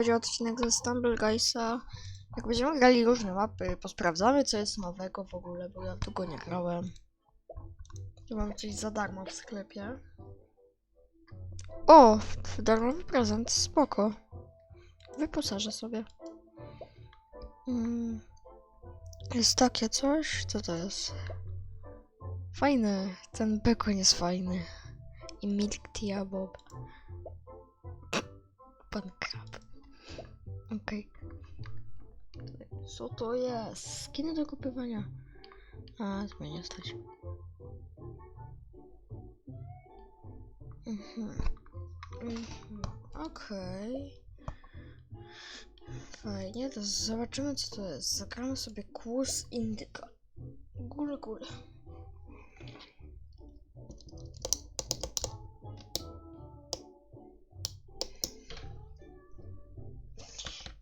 będzie odcinek ze Stumble Guysa. Jak będziemy grali różne mapy, posprawdzamy co jest nowego w ogóle, bo ja długo nie grałem. Tu mam coś za darmo w sklepie. O! Darmowy prezent, spoko. Wyposażę sobie. Mm. Jest takie coś? Co to jest? Fajny. Ten bekon jest fajny. I Milk Tea Bob. Pan krab. Okej. Co to jest? Skiny do kupywania. A, to mnie nie stać. Mhm. Mhm. Okej. Fajnie, to zobaczymy co to jest. Zagramy sobie kurs indyka. Góry, góry.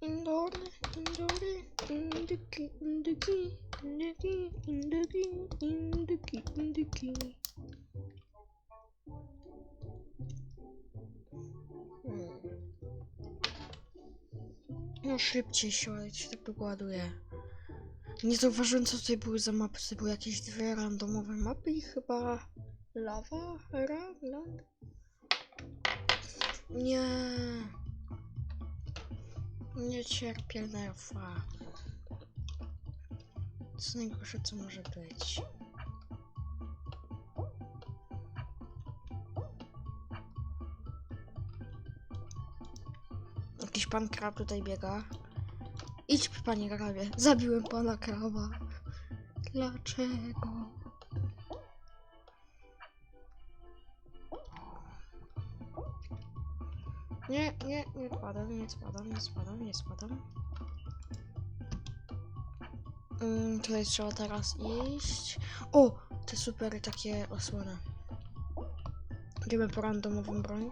Indory, indory, indyki, indyki, indyki, indyki, indyki, indyki. Hmm. No szybciej się, ale się tak długo ładuje. Nie zauważyłem co tutaj były za mapy. Tutaj były jakieś dwie randomowe mapy i chyba lawa, era, land. Nie. Nie cierpię nerwa. Co najgorsze co może być. Jakiś pan krab tutaj biega. Idź, panie krabie. Zabiłem pana kraba. Dlaczego? Nie, nie, nie spadam, nie spadam, nie spadam, nie spadam. Mm, tutaj trzeba teraz iść. O! Te super takie osłony. Idziemy po randomową broń.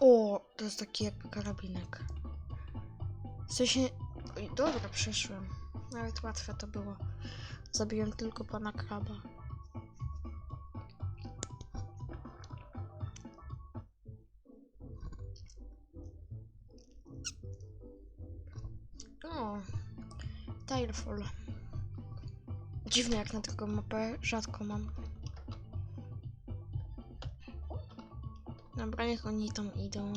O! To jest taki jak karabinek. W sensie... Oj, dobra, przeszłem. Nawet łatwe to było. Zabiłem tylko pana kraba. Tilefall. Dziwne jak na taką mapę, rzadko mam. Dobra, niech oni tam idą.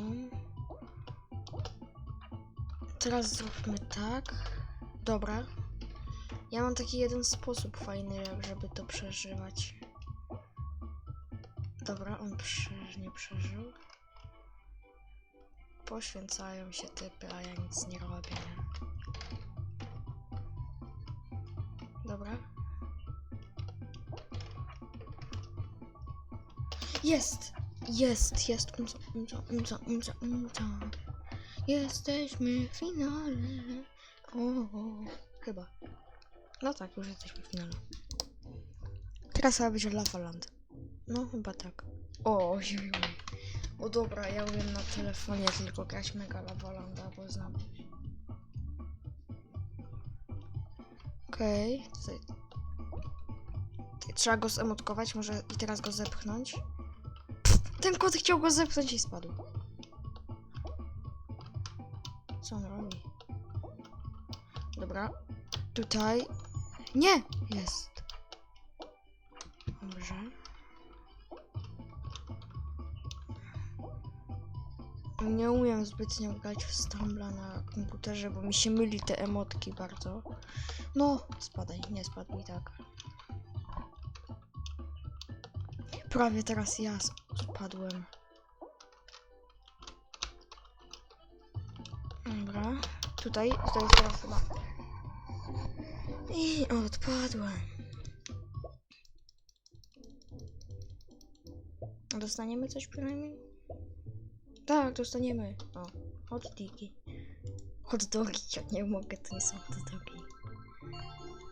Teraz zróbmy tak. Dobra. Ja mam taki jeden sposób fajny, żeby to przeżywać. Dobra, on nie przeżył. Poświęcają się typy, a ja nic nie robię. Jest! Jest, jest. Umca, umca, umca, umca, umca. Jesteśmy w finale. O, chyba. No tak, już jesteśmy w finale. Teraz chyba będzie Lavaland. No, chyba tak. O, ojej. O dobra, ja umiem na telefonie tylko grać Mega Lavalanda, bo znam. Okej, tutaj Trzeba go zemotkować, może i teraz go zepchnąć. Ten kot chciał go zepchnąć i spadł. Co on robi? Dobra. Tutaj. Nie! Jest. Dobrze. Nie umiem zbytnio grać w Stumbla na komputerze, bo mi się myli te emotki bardzo. No, spadaj, nie spadł i tak. Prawie teraz ja spadłem. Dobra, tutaj, tutaj jest teraz chyba. I odpadłem. Dostaniemy coś przynajmniej? Tak, dostaniemy. O, hot digi. Hot dogi, ja nie mogę, to nie są hot dogi.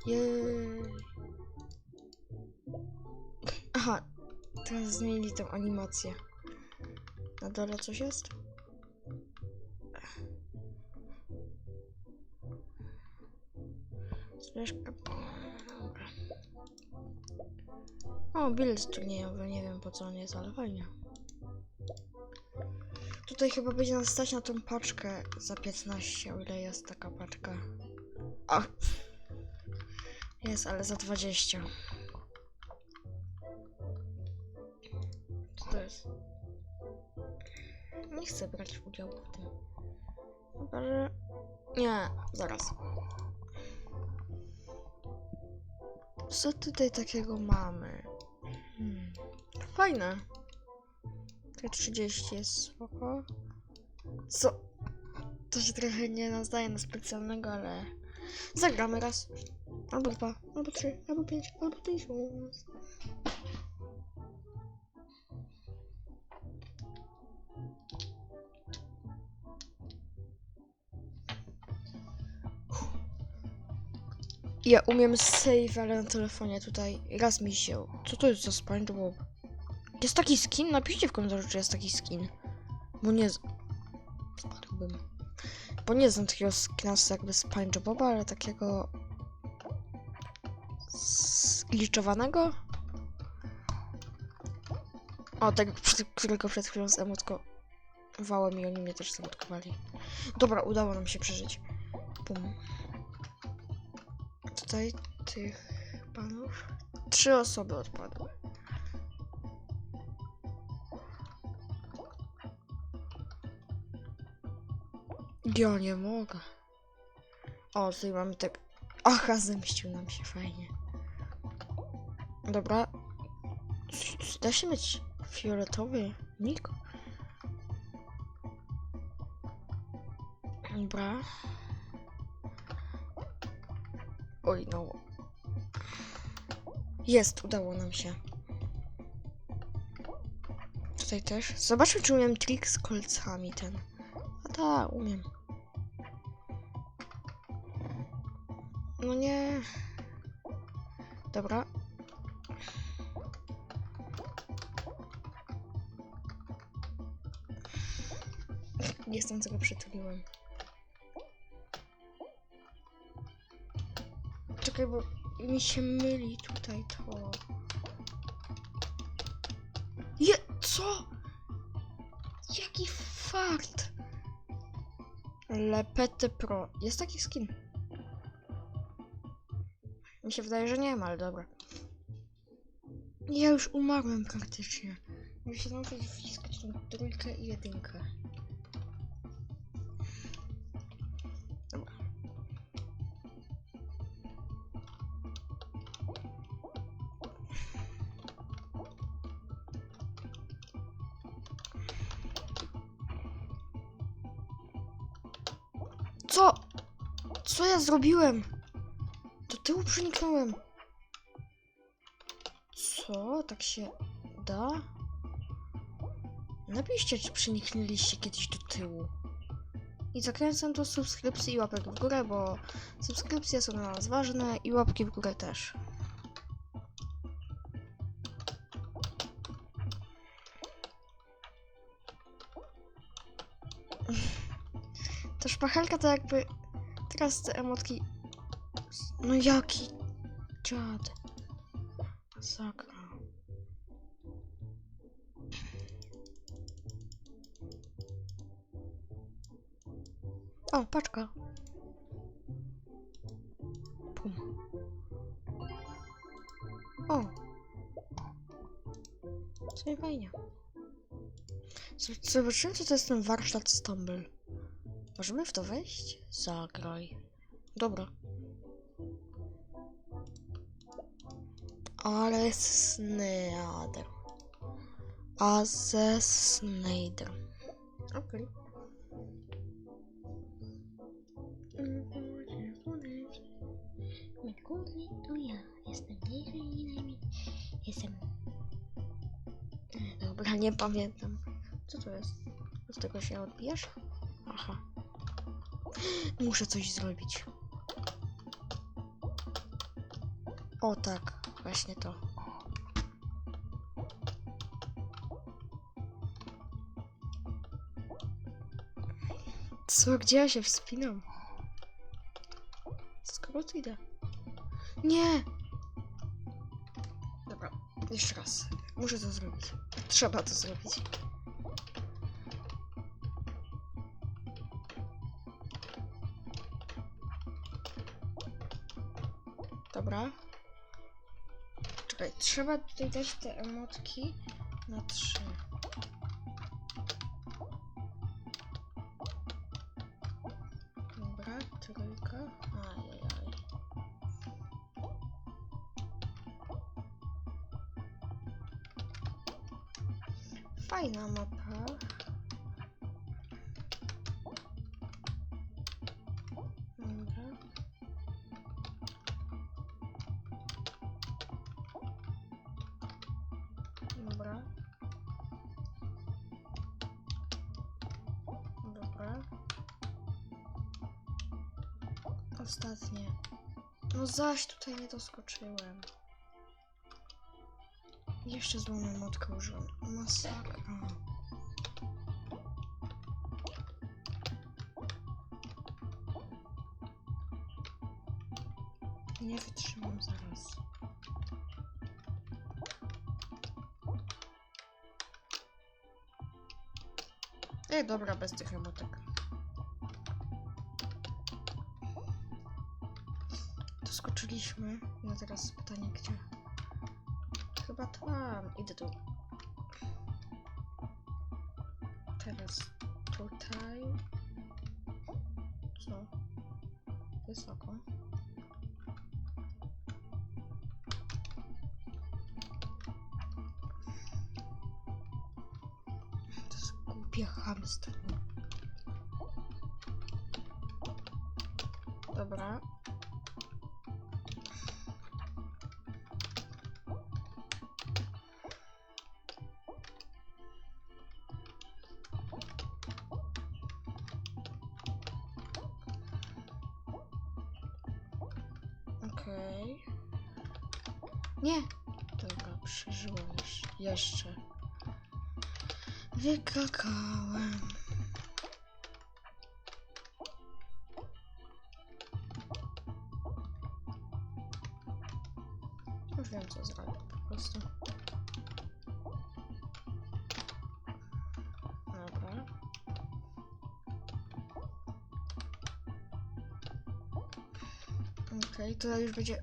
Jej. Aha, teraz zmienili tą animację. Na dole coś jest? Zbieżka. Dobra. O, bilet turniejowy, nie wiem po co on jest, ale fajnie. Tutaj chyba będzie nas stać na tą paczkę za 15, o ile jest taka paczka. Ach. Jest, ale za 20. Jest? Nie chcę brać udziału w tym. Chyba, że... Nie, zaraz. Co tutaj takiego mamy? Hmm. Fajne. Te 30 jest spoko. Co? To się trochę nie nadaje na specjalnego, ale... Zagramy raz. Albo dwa, albo trzy, albo pięć, albo tysiąc. Ja umiem save, ale na telefonie tutaj raz mi się... Co to jest za SpongeBob? Jest taki skin? Napiszcie w komentarzu, czy jest taki skin. Bo nie... Spadłbym. Bo nie znam takiego skina jakby SpongeBoba, ale takiego... Zliczowanego? O, tak, przed, którego przed chwilą zemotkowałem i oni mnie też zemotkowali. Dobra, udało nam się przeżyć. Bum. Tutaj tych panów. Trzy osoby odpadły. Ja nie mogę. O, tutaj mamy tak. Aha, zemścił nam się fajnie. Dobra. Da się mieć fioletowy nick? Dobra. Oj, no. Jest, udało nam się. Tutaj też. Zobaczmy, czy umiem trik z kolcami ten. A tak, umiem. No nie. Dobra. Niechcący go przytuliłem. Czekaj, bo mi się myli tutaj to. Je, co? Jaki fart! Lepete Pro. Jest taki skin. Mi się wydaje, że nie ma, ale dobra. Ja już umarłem praktycznie. Muszę nauczyć wciskać tą trójkę i jedynkę. Co? Co ja zrobiłem? Do tyłu przeniknąłem. Co? Tak się da? Napiszcie, czy przeniknęliście kiedyś do tyłu. I zachęcam do subskrypcji i łapek w górę, bo subskrypcje są dla nas ważne i łapki w górę też. Ta szpachelka to jakby... Teraz te emotki... No jaki dziad. Masakra. O, paczka. Pum. O. Co fajnie. Zobaczymy, co to jest ten warsztat Stumble. Możemy w to wejść? Zagraj. Dobra. Ale Snyder. A ze Snyder. Okej. Merkury to ja. Jestem bliżej i najmniej. Jestem. Dobra, nie pamiętam. Co to jest? Z tego się odbijesz? Aha. Muszę coś zrobić. O tak, właśnie to. Co, gdzie ja się wspinam? Skąd idę? Nie! Dobra, jeszcze raz. Muszę to zrobić. Trzeba to zrobić. Trzeba tutaj dać te emotki na trzy. Dobra, trójka. Ajajaj. Fajna mapa. Ostatnie. No zaś tutaj nie doskoczyłem. Jeszcze złą emotkę użyłem. Masakra. Nie wytrzymam zaraz. Ej, dobra, bez tych emotek. Doskoczyliśmy. No teraz pytanie, gdzie? Chyba tam. Idę tu. Teraz tutaj. Co? Wysoko. To jest głupie hamstwo. Dobra. Okej. Nie! Dobra, przeżyłem już. Jeszcze. Wykakałem. Okej, to już będzie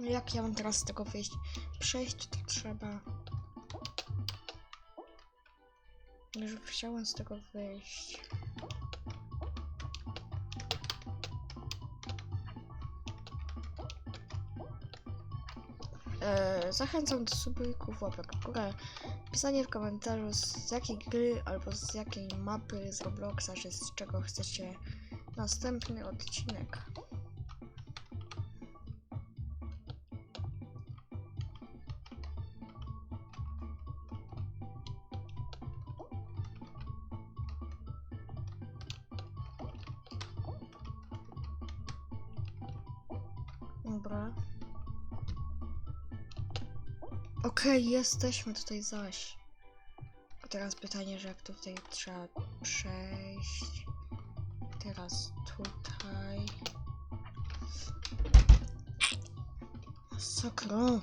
jak ja mam teraz z tego wyjść? Przejść to trzeba. Już chciałem z tego wyjść. Eee, zachęcam do subujków, łapek w górę, pisanie w komentarzu z jakiej gry albo z jakiej mapy z Robloxa, czy z czego chcecie następny odcinek. Dobra. Okej, jesteśmy tutaj zaś. A teraz pytanie, że jak tu tutaj trzeba przejść. Teraz tutaj. Sakro.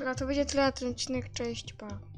Dobra, to będzie tyle ten odcinek. Cześć, pa.